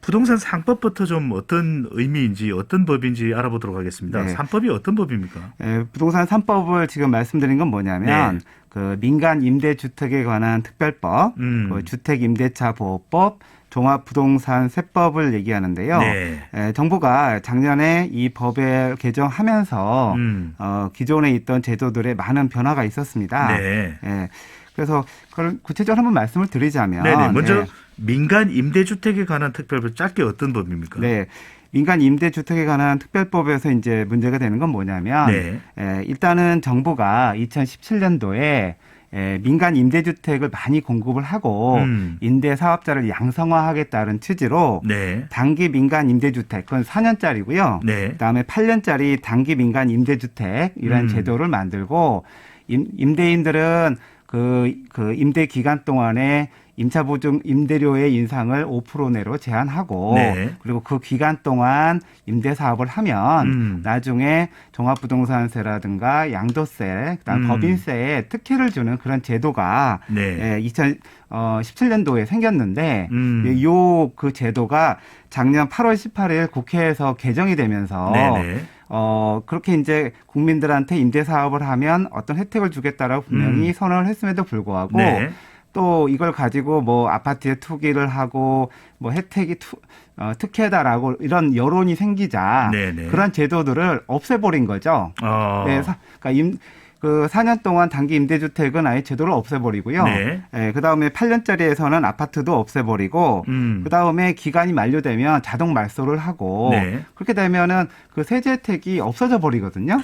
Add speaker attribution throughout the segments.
Speaker 1: 부동산 상법부터 좀 어떤 의미인지 어떤 법인지 알아보도록 하겠습니다.
Speaker 2: 네.
Speaker 1: 상법이 어떤 법입니까?
Speaker 2: 예, 부동산 3법을 지금 말씀드린 건 뭐냐면
Speaker 1: 네.
Speaker 2: 그 민간 임대 주택에 관한 특별법,
Speaker 1: 음.
Speaker 2: 그 주택 임대차 보호법, 종합 부동산 세법을 얘기하는데요.
Speaker 1: 네.
Speaker 2: 예, 정부가 작년에 이 법을 개정하면서
Speaker 1: 음.
Speaker 2: 어, 기존에 있던 제도들의 많은 변화가 있었습니다.
Speaker 1: 네.
Speaker 2: 예, 그래서 그걸 구체적으로 한번 말씀을 드리자면
Speaker 1: 네네. 먼저
Speaker 2: 예,
Speaker 1: 민간 임대주택에 관한 특별법 짧게 어떤 법입니까?
Speaker 2: 네. 민간 임대주택에 관한 특별법에서 이제 문제가 되는 건 뭐냐면
Speaker 1: 네.
Speaker 2: 에, 일단은 정부가 2017년도에 에, 민간 임대주택을 많이 공급을 하고
Speaker 1: 음.
Speaker 2: 임대 사업자를 양성화하겠다는 취지로
Speaker 1: 네.
Speaker 2: 단기 민간 임대주택 그건 4년짜리고요.
Speaker 1: 네.
Speaker 2: 그다음에 8년짜리 단기 민간 임대주택 이런
Speaker 1: 음.
Speaker 2: 제도를 만들고 임, 임대인들은 그, 그 임대 기간 동안에 임차 보증 임대료의 인상을 5% 내로 제한하고
Speaker 1: 네.
Speaker 2: 그리고 그 기간 동안 임대 사업을 하면
Speaker 1: 음.
Speaker 2: 나중에 종합부동산세라든가 양도세, 그다음
Speaker 1: 음.
Speaker 2: 법인세에 특혜를 주는 그런 제도가
Speaker 1: 네.
Speaker 2: 예, 2017년도에 생겼는데
Speaker 1: 음.
Speaker 2: 요그 제도가 작년 8월 18일 국회에서 개정이 되면서
Speaker 1: 네네.
Speaker 2: 어 그렇게 이제 국민들한테 임대 사업을 하면 어떤 혜택을 주겠다라고 분명히
Speaker 1: 음.
Speaker 2: 선언을 했음에도 불구하고
Speaker 1: 네.
Speaker 2: 또 이걸 가지고 뭐 아파트에 투기를 하고 뭐 혜택이 투, 어, 특혜다라고 이런 여론이 생기자
Speaker 1: 네네.
Speaker 2: 그런 제도들을 없애버린 거죠.
Speaker 1: 어.
Speaker 2: 네, 사, 그러니까 임, 그 4년 동안 단기 임대주택은 아예 제도를 없애버리고요.
Speaker 1: 네.
Speaker 2: 예, 그 다음에 8년짜리에서는 아파트도 없애버리고,
Speaker 1: 음.
Speaker 2: 그 다음에 기간이 만료되면 자동 말소를 하고,
Speaker 1: 네.
Speaker 2: 그렇게 되면은 그 세제 혜택이 없어져 버리거든요.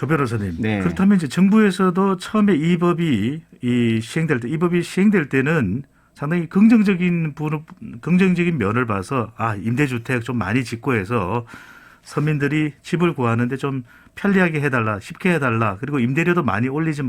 Speaker 1: 조 변호사님.
Speaker 2: 네.
Speaker 1: 그렇다면 이제 정부에서도 처음에 이 법이 이 시행될 때 이 법이 시행될 때는 상당히 긍정적인 부 긍정적인 면을 봐서 아 임대주택 좀 많이 짓고 해서 서민들이 집을 구하는데 좀 편리하게 해달라 쉽게 해달라 그리고 임대료도 많이 올리지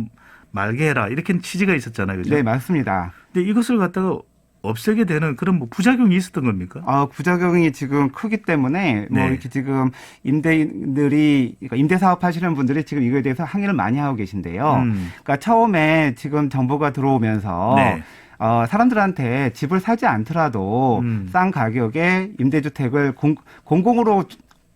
Speaker 1: 말게 해라 이렇게 취지가 있었잖아요 그죠?
Speaker 2: 네, 맞습니다.
Speaker 1: 근데 이것을 갖다가 없애게 되는 그런 뭐 부작용이 있었던 겁니까?
Speaker 2: 어, 부작용이 지금 크기 때문에 뭐
Speaker 1: 네.
Speaker 2: 이렇게 지금 임대인들이, 그러니까 임대 사업 하시는 분들이 지금 이거에 대해서 항의를 많이 하고 계신데요.
Speaker 1: 음.
Speaker 2: 그러니까 처음에 지금 정부가 들어오면서
Speaker 1: 네.
Speaker 2: 어, 사람들한테 집을 사지 않더라도
Speaker 1: 음.
Speaker 2: 싼 가격에 임대주택을 공, 공공으로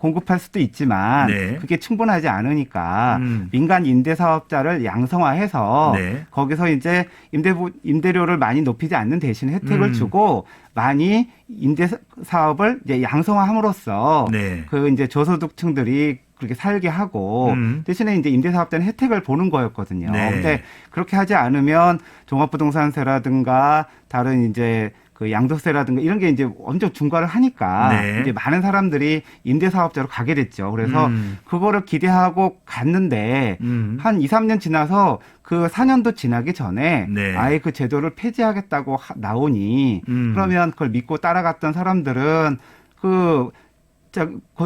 Speaker 2: 공급할 수도 있지만
Speaker 1: 네.
Speaker 2: 그게 충분하지 않으니까
Speaker 1: 음.
Speaker 2: 민간 임대 사업자를 양성화해서
Speaker 1: 네.
Speaker 2: 거기서 이제 임대 임대료를 많이 높이지 않는 대신 혜택을
Speaker 1: 음.
Speaker 2: 주고 많이 임대 사- 사업을 이제 양성화함으로써
Speaker 1: 네.
Speaker 2: 그 이제 저소득층들이 그렇게 살게 하고
Speaker 1: 음.
Speaker 2: 대신에 이제 임대사업자는 혜택을 보는 거였거든요.
Speaker 1: 네.
Speaker 2: 근데 그렇게 하지 않으면 종합부동산세라든가 다른 이제 그 양도세라든가 이런 게 이제 엄청 중과를 하니까
Speaker 1: 네.
Speaker 2: 이제 많은 사람들이 임대 사업자로 가게 됐죠. 그래서
Speaker 1: 음.
Speaker 2: 그거를 기대하고 갔는데
Speaker 1: 음.
Speaker 2: 한 2, 3년 지나서 그 4년도 지나기 전에
Speaker 1: 네.
Speaker 2: 아예 그 제도를 폐지하겠다고 하- 나오니
Speaker 1: 음.
Speaker 2: 그러면 그걸 믿고 따라갔던 사람들은 그 자, 그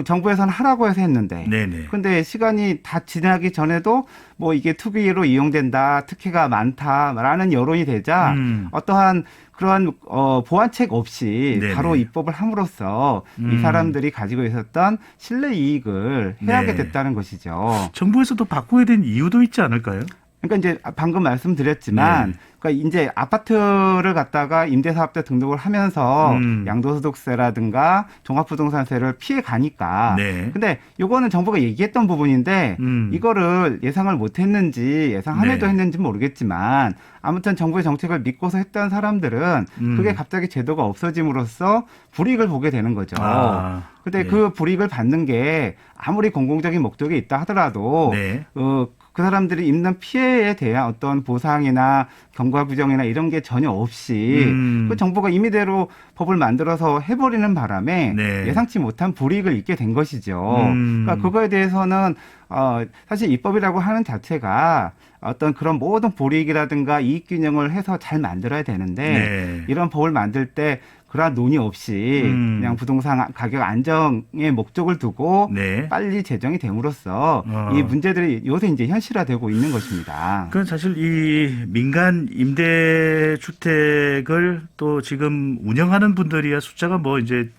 Speaker 2: 정부에서는 하라고 해서 했는데
Speaker 1: 네네.
Speaker 2: 근데 시간이 다 지나기 전에도 뭐 이게 투기로 이용된다, 특혜가 많다라는 여론이 되자
Speaker 1: 음.
Speaker 2: 어떠한 그러한 어, 보완책 없이
Speaker 1: 네네.
Speaker 2: 바로 입법을 함으로써
Speaker 1: 음.
Speaker 2: 이 사람들이 가지고 있었던 신뢰 이익을 해하게
Speaker 1: 네.
Speaker 2: 됐다는 것이죠.
Speaker 1: 정부에서도 바꾸게 된 이유도 있지 않을까요?
Speaker 2: 그러니까 이제 방금 말씀드렸지만,
Speaker 1: 네.
Speaker 2: 그러니까 이제 아파트를 갖다가 임대사업자 등록을 하면서
Speaker 1: 음.
Speaker 2: 양도소득세라든가 종합부동산세를 피해 가니까.
Speaker 1: 네.
Speaker 2: 근데 요거는 정부가 얘기했던 부분인데
Speaker 1: 음.
Speaker 2: 이거를 예상을 못했는지 예상함에도
Speaker 1: 네.
Speaker 2: 했는지 모르겠지만 아무튼 정부의 정책을 믿고서 했던 사람들은
Speaker 1: 음.
Speaker 2: 그게 갑자기 제도가 없어짐으로써 불이익을 보게 되는 거죠.
Speaker 1: 아,
Speaker 2: 근데
Speaker 1: 네.
Speaker 2: 그 불이익을 받는 게 아무리 공공적인 목적이 있다 하더라도
Speaker 1: 네.
Speaker 2: 어, 그 사람들이 입는 피해에 대한 어떤 보상이나 경과 규정이나 이런 게 전혀 없이
Speaker 1: 음.
Speaker 2: 그 정부가 임의대로 법을 만들어서 해버리는 바람에
Speaker 1: 네.
Speaker 2: 예상치 못한 불이익을 입게 된 것이죠.
Speaker 1: 음.
Speaker 2: 그러니까 그거에 대해서는 어, 사실 입법이라고 하는 자체가 어떤 그런 모든 불이익이라든가 이익 균형을 해서 잘 만들어야 되는데
Speaker 1: 네.
Speaker 2: 이런 법을 만들 때 그러한 논의 없이
Speaker 1: 음.
Speaker 2: 그냥 부동산 가격 안정의 목적을 두고
Speaker 1: 네.
Speaker 2: 빨리 제정이 됨으로써
Speaker 1: 어.
Speaker 2: 이 문제들이 요새 이제 현실화되고 있는 것입니다.
Speaker 1: 그건 사실 이 민간 임대 주택을 또 지금 운영하는 분들이야 숫자가 뭐 이제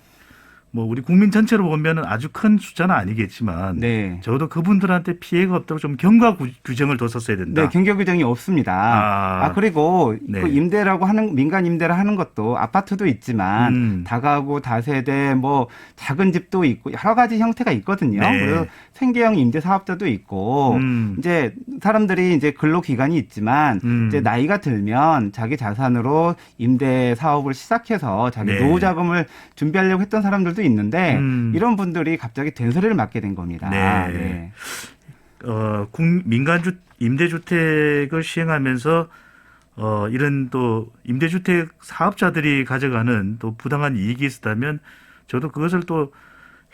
Speaker 1: 뭐 우리 국민 전체로 보면은 아주 큰 숫자는 아니겠지만
Speaker 2: 네.
Speaker 1: 적어도 그분들한테 피해가 없도록 좀 경과 구- 규정을 뒀었어야 된다.
Speaker 2: 네, 경계 규정이 없습니다.
Speaker 1: 아.
Speaker 2: 아, 그리고
Speaker 1: 네.
Speaker 2: 그 임대라고 하는 민간 임대를 하는 것도 아파트도 있지만
Speaker 1: 음.
Speaker 2: 다가구 다세대 뭐 작은 집도 있고 여러 가지 형태가 있거든요.
Speaker 1: 네.
Speaker 2: 그리고 생계형 임대 사업자도 있고
Speaker 1: 음.
Speaker 2: 이제 사람들이 이제 근로 기간이 있지만
Speaker 1: 음.
Speaker 2: 이제 나이가 들면 자기 자산으로 임대 사업을 시작해서 자기
Speaker 1: 네.
Speaker 2: 노후 자금을 준비하려고 했던 사람들도 있는데
Speaker 1: 음.
Speaker 2: 이런 분들이 갑자기 된소리를 맞게 된 겁니다.
Speaker 1: 네.
Speaker 2: 네.
Speaker 1: 어, 국- 민간주 임대주택을 시행하면서 어, 이런 또 임대주택 사업자들이 가져가는 또 부당한 이익이 있었다면 저도 그것을 또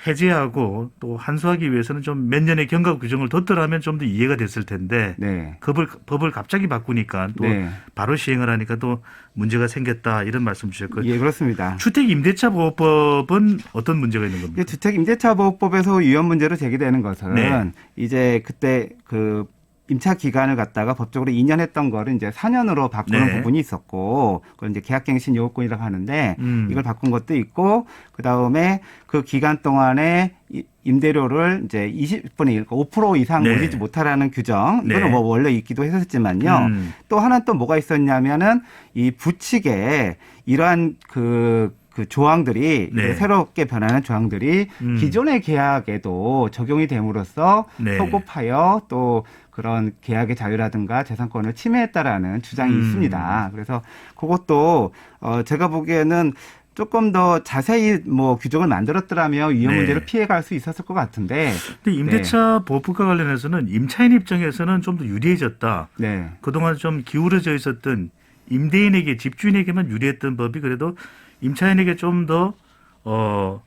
Speaker 1: 해제하고 또 한수하기 위해서는 좀 몇 년의 경과 규정을 뒀더라면 좀 더 이해가 됐을 텐데
Speaker 2: 네.
Speaker 1: 법을 법을 갑자기 바꾸니까 또
Speaker 2: 네.
Speaker 1: 바로 시행을 하니까 또 문제가 생겼다 이런 말씀 주셨고
Speaker 2: 예, 그렇습니다.
Speaker 1: 주택 임대차 보호법은 어떤 문제가 있는 겁니까?
Speaker 2: 이게 주택 임대차 보호법에서 위헌 문제로 제기되는 것은
Speaker 1: 네.
Speaker 2: 이제 그때 그 임차 기간을 갖다가 법적으로 2년 했던 거를 이제 4년으로 바꾸는
Speaker 1: 네.
Speaker 2: 부분이 있었고 그걸 이제 계약갱신 요구권이라고 하는데
Speaker 1: 음.
Speaker 2: 이걸 바꾼 것도 있고 그 다음에 그 기간 동안에 이- 임대료를 이제 20분의 1, 5% 이상
Speaker 1: 네.
Speaker 2: 올리지 못하라는 규정 이거는
Speaker 1: 네.
Speaker 2: 뭐 원래 있기도 했었지만요.
Speaker 1: 음.
Speaker 2: 또 하나 또 뭐가 있었냐면은 이 부칙에 이러한 그, 그 조항들이
Speaker 1: 네.
Speaker 2: 그 새롭게 변하는 조항들이
Speaker 1: 음.
Speaker 2: 기존의 계약에도 적용이 됨으로써
Speaker 1: 네.
Speaker 2: 소급하여 또 그런 계약의 자유라든가 재산권을 침해했다라는 주장이
Speaker 1: 음.
Speaker 2: 있습니다. 그래서 그것도 어 제가 보기에는 조금 더 자세히 뭐 규정을 만들었더라면 위험
Speaker 1: 네.
Speaker 2: 문제를 피해갈 수 있었을 것 같은데,
Speaker 1: 근데 임대차 보호법과 관련해서는 임차인 입장에서는 좀 더 유리해졌다.
Speaker 2: 네,
Speaker 1: 그동안 좀 기울어져 있었던 임대인에게 집주인에게만 유리했던 법이 그래도 임차인에게 좀 더 어,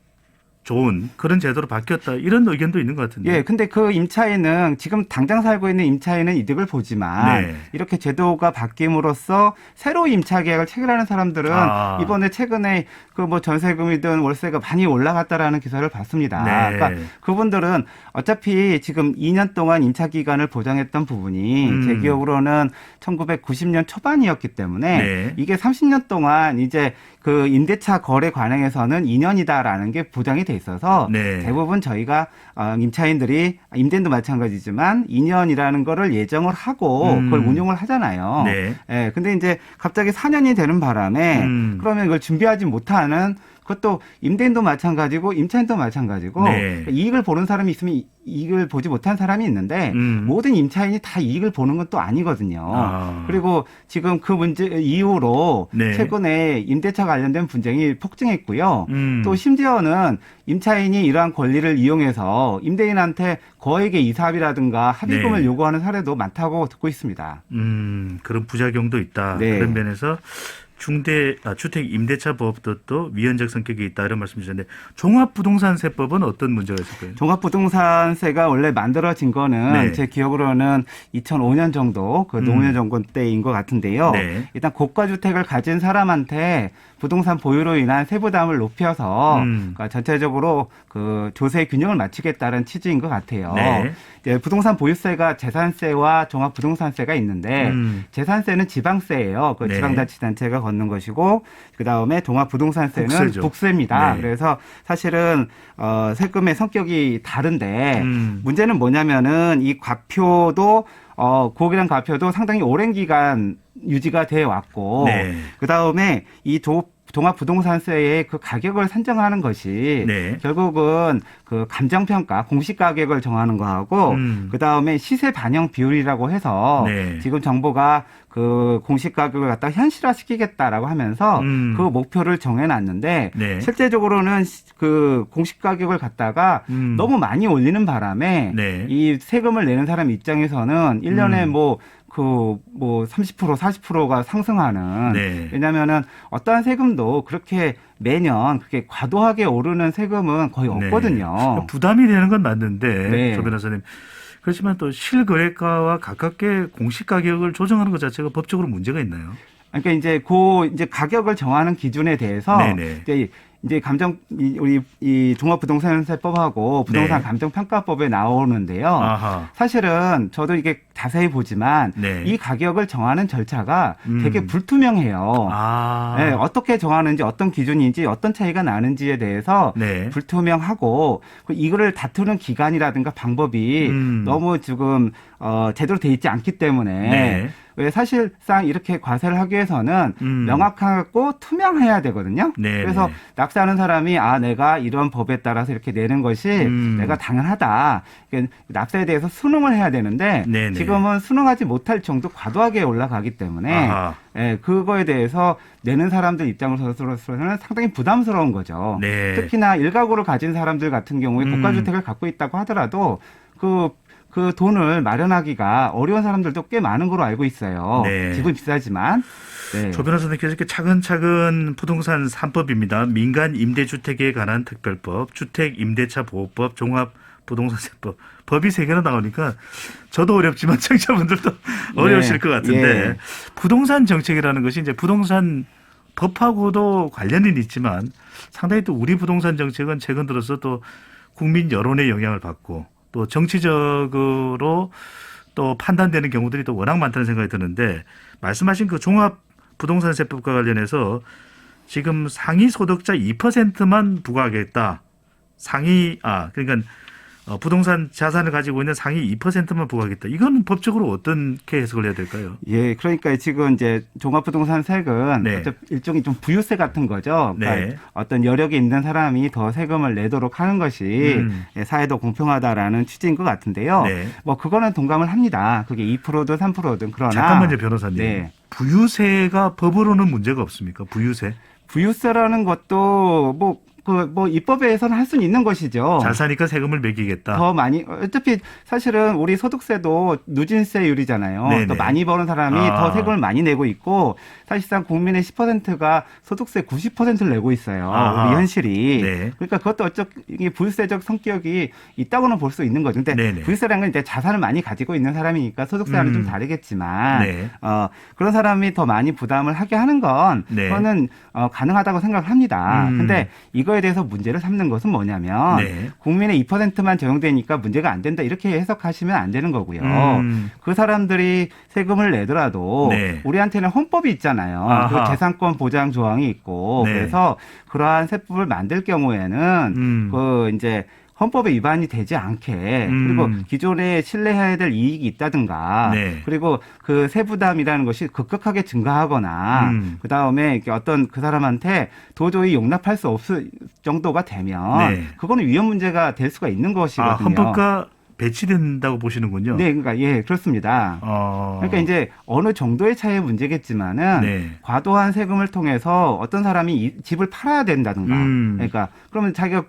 Speaker 1: 좋은 그런 제도로 바뀌었다 이런 의견도 있는 것 같은데.
Speaker 2: 예, 근데 그 임차인은 지금 당장 살고 있는 임차인은 이득을 보지만
Speaker 1: 네.
Speaker 2: 이렇게 제도가 바뀜으로써 새로 임차 계약을 체결하는 사람들은
Speaker 1: 아.
Speaker 2: 이번에 최근에 그 뭐 전세금이든 월세가 많이 올라갔다라는 기사를 봤습니다.
Speaker 1: 네.
Speaker 2: 그러니까 그분들은 어차피 지금 2년 동안 임차 기간을 보장했던 부분이
Speaker 1: 음.
Speaker 2: 제 기억으로는 1990년 초반이었기 때문에
Speaker 1: 네.
Speaker 2: 이게 30년 동안 이제 그 임대차 거래 관행에서는 2년이다라는 게 보장이 돼 있어서
Speaker 1: 네.
Speaker 2: 대부분 저희가 어, 임차인들이 임대인도 마찬가지지만 2년이라는 거를 예정을 하고
Speaker 1: 음.
Speaker 2: 그걸 운용을 하잖아요.
Speaker 1: 네.
Speaker 2: 예, 근데 이제 갑자기 4년이 되는 바람에
Speaker 1: 음.
Speaker 2: 그러면 이걸 준비하지 못하는 그것도 임대인도 마찬가지고 임차인도 마찬가지고
Speaker 1: 네.
Speaker 2: 이익을 보는 사람이 있으면 이- 이익을 보지 못한 사람이 있는데
Speaker 1: 음.
Speaker 2: 모든 임차인이 다 이익을 보는 건 또 아니거든요.
Speaker 1: 아.
Speaker 2: 그리고 지금 그 문제 이후로
Speaker 1: 네.
Speaker 2: 최근에 임대차 관련된 분쟁이 폭증했고요.
Speaker 1: 음.
Speaker 2: 또 심지어는 임차인이 이러한 권리를 이용해서 임대인한테 거액의 이사비라든가 합의금을
Speaker 1: 네.
Speaker 2: 요구하는 사례도 많다고 듣고 있습니다.
Speaker 1: 음, 그런 부작용도 있다.
Speaker 2: 네.
Speaker 1: 그런 면에서 중대 아, 주택 임대차 법도 또 위헌적 성격이 있다 이런 말씀 주셨는데 종합부동산세법은 어떤 문제가 있을까요?
Speaker 2: 종합부동산세가 원래 만들어진 거는
Speaker 1: 네.
Speaker 2: 제 기억으로는 2005년 정도 그 노무현
Speaker 1: 음.
Speaker 2: 정권 때인 것 같은데요.
Speaker 1: 네.
Speaker 2: 일단 고가 주택을 가진 사람한테 부동산 보유로 인한 세부담을 높여서
Speaker 1: 음.
Speaker 2: 그러니까 전체적으로 그 조세 균형을 맞추겠다는 취지인 것 같아요.
Speaker 1: 네.
Speaker 2: 이제 부동산 보유세가 재산세와 종합부동산세가 있는데
Speaker 1: 음.
Speaker 2: 재산세는 지방세예요. 그
Speaker 1: 네.
Speaker 2: 지방자치단체가 걷는 것이고 그 다음에 종합부동산세는
Speaker 1: 국세죠.
Speaker 2: 국세입니다.
Speaker 1: 네.
Speaker 2: 그래서 사실은 어, 세금의 성격이 다른데
Speaker 1: 음.
Speaker 2: 문제는 뭐냐면은 이 과표도 어, 고기란 과표도 상당히 오랜 기간 유지가 돼 왔고
Speaker 1: 네.
Speaker 2: 그 다음에 이 조, 종합부동산세의 그 가격을 산정하는 것이
Speaker 1: 네.
Speaker 2: 결국은 그 감정 평가 공시 가격을 정하는 거하고
Speaker 1: 음.
Speaker 2: 그 다음에 시세 반영 비율이라고 해서
Speaker 1: 네.
Speaker 2: 지금 정부가 그 공시 가격을 갖다 현실화 시키겠다라고 하면서
Speaker 1: 음.
Speaker 2: 그 목표를 정해 놨는데
Speaker 1: 네.
Speaker 2: 실제적으로는 시- 그 공시 가격을 갖다가
Speaker 1: 음.
Speaker 2: 너무 많이 올리는 바람에
Speaker 1: 네.
Speaker 2: 이 세금을 내는 사람 입장에서는 일년에
Speaker 1: 음.
Speaker 2: 뭐 그 뭐 30% 40%가 상승하는
Speaker 1: 네.
Speaker 2: 왜냐면은 어떠한 세금도 그렇게 매년 그렇게 과도하게 오르는 세금은 거의
Speaker 1: 네.
Speaker 2: 없거든요.
Speaker 1: 부담이 되는 건 맞는데
Speaker 2: 네.
Speaker 1: 조 변호사님 그렇지만 또 실거래가와 가깝게 공시 가격을 조정하는 것 자체가 법적으로 문제가 있나요?
Speaker 2: 그러니까 이제 그 이제 가격을 정하는 기준에 대해서
Speaker 1: 네네.
Speaker 2: 이제 이제 감정 이, 우리 이 종합부동산세법하고 부동산
Speaker 1: 네.
Speaker 2: 감정평가법에 나오는데요.
Speaker 1: 아하.
Speaker 2: 사실은 저도 이게 자세히 보지만
Speaker 1: 네.
Speaker 2: 이 가격을 정하는 절차가
Speaker 1: 음.
Speaker 2: 되게 불투명해요.
Speaker 1: 아.
Speaker 2: 네, 어떻게 정하는지 어떤 기준인지 어떤 차이가 나는지에 대해서
Speaker 1: 네.
Speaker 2: 불투명하고 그 이거를 다투는 기간이라든가 방법이
Speaker 1: 음.
Speaker 2: 너무 지금 어, 제대로 돼 있지 않기 때문에
Speaker 1: 네.
Speaker 2: 왜 사실상 이렇게 과세를 하기 위해서는
Speaker 1: 음.
Speaker 2: 명확하고 투명해야 되거든요.
Speaker 1: 네,
Speaker 2: 그래서
Speaker 1: 네.
Speaker 2: 납세하는 사람이 아 내가 이런 법에 따라서 이렇게 내는 것이
Speaker 1: 음.
Speaker 2: 내가 당연하다. 그러니까 납세에 대해서 수능을 해야 되는데
Speaker 1: 네, 네.
Speaker 2: 지금은 수능하지 못할 정도 과도하게 올라가기 때문에
Speaker 1: 아하.
Speaker 2: 예, 그거에 대해서 내는 사람들 입장으로서는 상당히 부담스러운 거죠.
Speaker 1: 네.
Speaker 2: 특히나 일가구를 가진 사람들 같은 경우에
Speaker 1: 음.
Speaker 2: 고가주택을 갖고 있다고 하더라도 그, 그 돈을 마련하기가 어려운 사람들도 꽤 많은 걸로 알고 있어요.
Speaker 1: 네.
Speaker 2: 집은 비싸지만. 네.
Speaker 1: 조 변호사님께서 이렇게 차근차근 부동산 3법입니다. 민간 임대주택에 관한 특별법, 주택 임대차 보호법, 종합 부동산세법 법이 세 개나 나오니까 저도 어렵지만 청취자분들도 어려우실 것 같은데
Speaker 2: 예.
Speaker 1: 부동산 정책이라는 것이 이제 부동산 법하고도 관련은 있지만 상당히 또 우리 부동산 정책은 최근 들어서 또 국민 여론의 영향을 받고 또 정치적으로 또 판단되는 경우들이 또 워낙 많다는 생각이 드는데 말씀하신 그 종합 부동산세법과 관련해서 지금 상위 소득자 2%만 부과하겠다. 상위 아 그러니까 어, 부동산 자산을 가지고 있는 상위 2%만 부과하겠다. 이건 법적으로 어떻게 해석을 해야 될까요?
Speaker 2: 예, 그러니까 지금 이제 종합부동산세금
Speaker 1: 네.
Speaker 2: 일종의 좀 부유세 같은 거죠. 그러니까
Speaker 1: 네.
Speaker 2: 어떤 여력이 있는 사람이 더 세금을 내도록 하는 것이
Speaker 1: 음.
Speaker 2: 예, 사회도 공평하다라는 취지인 것 같은데요.
Speaker 1: 네.
Speaker 2: 뭐 그거는 동감을 합니다. 그게 2%든 3%든 그러나
Speaker 1: 잠깐만요, 변호사님.
Speaker 2: 네.
Speaker 1: 부유세가 법으로는 문제가 없습니까? 부유세.
Speaker 2: 부유세라는 것도 뭐 그 뭐 입법에서는 할 수는 있는 것이죠.
Speaker 1: 잘 사니까 세금을 매기겠다.
Speaker 2: 어. 더 많이 어차피 사실은 우리 소득세도 누진세율이잖아요.
Speaker 1: 네네.
Speaker 2: 또 많이 버는 사람이
Speaker 1: 아.
Speaker 2: 더 세금을 많이 내고 있고 사실상 국민의 10%가 소득세 90%를 내고 있어요.
Speaker 1: 아하.
Speaker 2: 우리 현실이.
Speaker 1: 네.
Speaker 2: 그러니까 그것도 어쩌 이게 부유세적 성격이 있다고는 볼 수 있는 거죠. 근데
Speaker 1: 네네.
Speaker 2: 부유세라는 건 이제 자산을 많이 가지고 있는 사람이니까 소득세와는
Speaker 1: 음.
Speaker 2: 좀 다르겠지만
Speaker 1: 네.
Speaker 2: 어, 그런 사람이 더 많이 부담을 하게 하는 건
Speaker 1: 네.
Speaker 2: 그거는 어, 가능하다고 생각을 합니다.
Speaker 1: 음.
Speaker 2: 근데 이거에 대해서 문제를 삼는 것은 뭐냐면
Speaker 1: 네.
Speaker 2: 국민의 2%만 적용되니까 문제가 안 된다 이렇게 해석하시면 안 되는 거고요.
Speaker 1: 음.
Speaker 2: 그 사람들이 세금을 내더라도
Speaker 1: 네.
Speaker 2: 우리한테는 헌법이 있잖아요.
Speaker 1: 아하.
Speaker 2: 그 재산권 보장 조항이 있고
Speaker 1: 네.
Speaker 2: 그래서 그러한 세법을 만들 경우에는
Speaker 1: 음.
Speaker 2: 그 이제 헌법에 위반이 되지 않게
Speaker 1: 음.
Speaker 2: 그리고 기존에 신뢰해야 될 이익이 있다든가
Speaker 1: 네.
Speaker 2: 그리고 그 세부담이라는 것이 급격하게 증가하거나
Speaker 1: 음.
Speaker 2: 그 다음에 어떤 그 사람한테 도저히 용납할 수 없을 정도가 되면
Speaker 1: 네.
Speaker 2: 그거는 위험 문제가 될 수가 있는 것이거든요.
Speaker 1: 아, 헌법과 배치된다고 보시는군요.
Speaker 2: 네, 그러니까 예 그렇습니다.
Speaker 1: 어.
Speaker 2: 그러니까 이제 어느 정도의 차이의 문제겠지만은
Speaker 1: 네.
Speaker 2: 과도한 세금을 통해서 어떤 사람이 이- 집을 팔아야 된다든가
Speaker 1: 음.
Speaker 2: 그러니까 그러면 자기가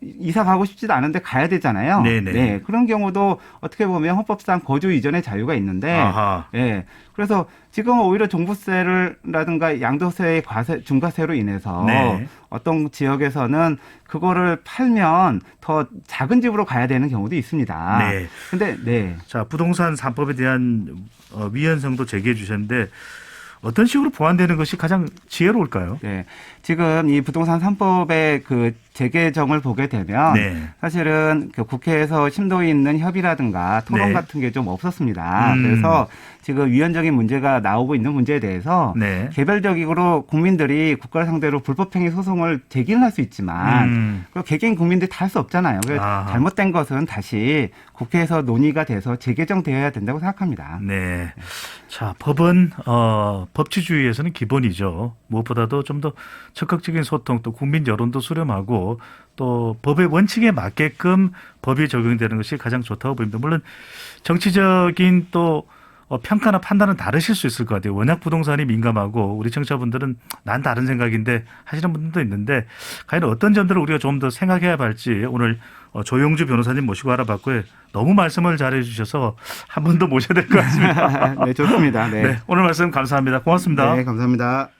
Speaker 2: 이사 가고 싶지도 않은데 가야 되잖아요.
Speaker 1: 네네.
Speaker 2: 네, 그런 경우도 어떻게 보면 헌법상 거주 이전의 자유가 있는데
Speaker 1: 아하.
Speaker 2: 예. 그래서 지금은 오히려 종부세를라든가 양도세의 과세, 중과세로 인해서
Speaker 1: 네.
Speaker 2: 어떤 지역에서는 그거를 팔면 더 작은 집으로 가야 되는 경우도 있습니다.
Speaker 1: 네.
Speaker 2: 근데 네.
Speaker 1: 자, 부동산 3법에 대한 어, 위헌성도 제기해 주셨는데 어떤 식으로 보완되는 것이 가장 지혜로울까요?
Speaker 2: 네. 지금 이 부동산 3법의 그 재개정을 보게 되면
Speaker 1: 네.
Speaker 2: 사실은 그 국회에서 심도 있는 협의라든가 토론
Speaker 1: 네.
Speaker 2: 같은 게 좀 없었습니다.
Speaker 1: 음.
Speaker 2: 그래서 지금 위헌적인 문제가 나오고 있는 문제에 대해서
Speaker 1: 네.
Speaker 2: 개별적으로 국민들이 국가를 상대로 불법행위 소송을 제기는 할 수 있지만
Speaker 1: 음.
Speaker 2: 그 개개인 국민들이 다 할 수 없잖아요. 그래서
Speaker 1: 아하.
Speaker 2: 잘못된 것은 다시 국회에서 논의가 돼서 재개정되어야 된다고 생각합니다.
Speaker 1: 네. 자, 법은 어, 법치주의에서는 기본이죠. 무엇보다도 좀더 적극적인 소통 또 국민 여론도 수렴하고 또 법의 원칙에 맞게끔 법이 적용되는 것이 가장 좋다고 보입니다. 물론 정치적인 또 어, 평가나 판단은 다르실 수 있을 것 같아요. 워낙 부동산이 민감하고 우리 청취자분들은 난 다른 생각인데 하시는 분들도 있는데 과연 어떤 점들을 우리가 좀 더 생각해야 할지 오늘 어, 조용주 변호사님 모시고 알아봤고요. 너무 말씀을 잘해 주셔서 한 번 더 모셔야 될 것 같습니다.
Speaker 2: 네, 좋습니다. 네.
Speaker 1: 네, 오늘 말씀 감사합니다. 고맙습니다.
Speaker 2: 네, 감사합니다.